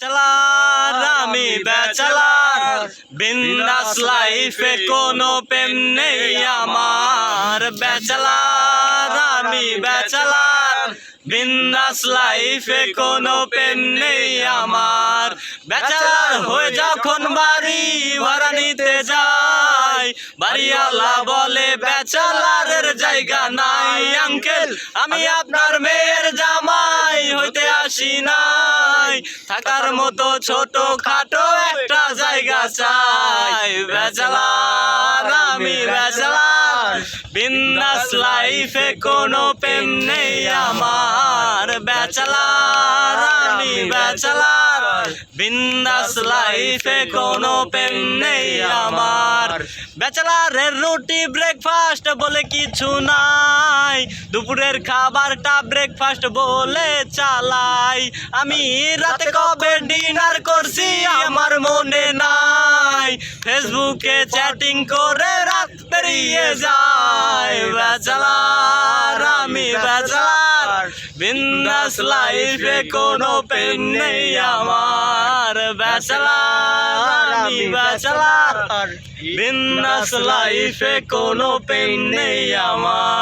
চালার আমি বেচালার। বিন্দাস লাইফে কোনো প্রেম নেই আমার। বেচালার আমি বেচালার। বিন্দাস লাইফে কোনো প্রেম নেই আমার। বেচালার হয়ে যখন বাড়ি ভাড়া নিতে যাই বাড়িওয়ালা বলে বেচালারের জায়গা নাই আঙ্কেল আমি আপনার মেয়ের জামাই হইতে আসি নাই থাকার মতো ছোট খাটো একটা জায়গা চাই। বেচালার আমি বেচালার বিন্দাস লাইফে কোনো প্রেম নেই আমার। বেচালার আমি বেচালার বিন্দাস লাইফে কোনো প্রেম নেই আমার। বেচালারের রুটি ব্রেকফাস্ট বলে কিছু নাই দুপুরের খাবারটা ব্রেকফাস্ট বলে চালাই। আমি রাতে কবে ডিনার করছি আমার মনে নাই। ফেসবুকে চ্যাটিং করে রাত পেরিয়ে যায়। বেচালার আমি বেচালার বিন্দাস লাইফে কোনো পেন নেই আমার। বেচালার আমি বেচালার বিন্দাস লাইফে কোনো পেন নেই আমার।